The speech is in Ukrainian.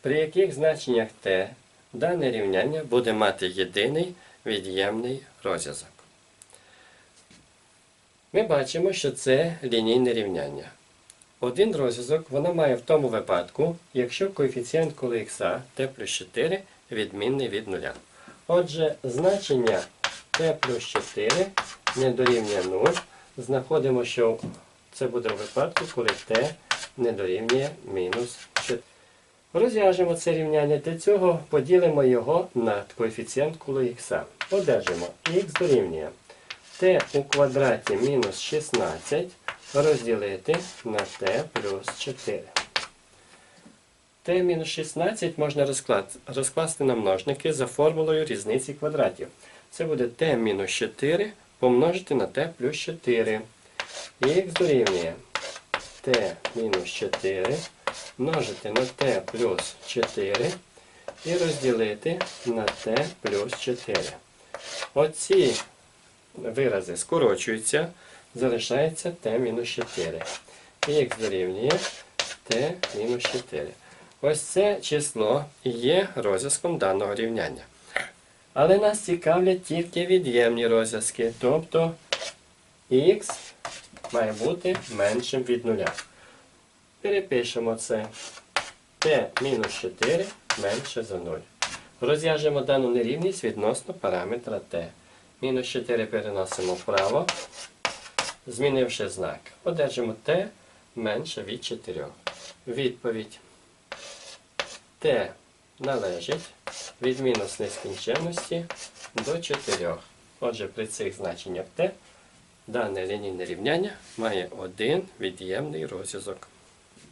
при яких значеннях t дане рівняння буде мати єдиний від'ємний розв'язок. Ми бачимо, що це лінійне рівняння. Один розв'язок вона має в тому випадку, якщо коефіцієнт коли х t плюс 4 відмінний від нуля. Отже, значення t плюс 4 не дорівнює 0. Знаходимо, що це буде в випадку, коли t не дорівнює мінус 4. Розв'яжемо це рівняння. Для цього поділимо його на коефіцієнт коли х. Одержимо х дорівнює t у квадраті мінус 16 розділити на t плюс 4. t мінус 16 можна розкласти на множники за формулою різниці квадратів. Це буде t мінус 4 помножити на t плюс 4. х дорівнює t мінус 4 множити на t плюс 4 і розділити на t плюс 4. Оці вирази скорочуються, залишається t-4. І х дорівнює t-4. Ось це число є розв'язком даного рівняння. Але нас цікавлять тільки від'ємні розв'язки, тобто х має бути меншим від нуля. Перепишемо це. t-4 менше за 0. Розв'яжемо дану нерівність відносно параметра t. Мінус 4 переносимо вправо, змінивши знак. Одержимо t менше від 4. Відповідь. t належить від мінус нескінченності до 4. Отже, при цих значеннях t дане лінійне рівняння має один від'ємний розв'язок.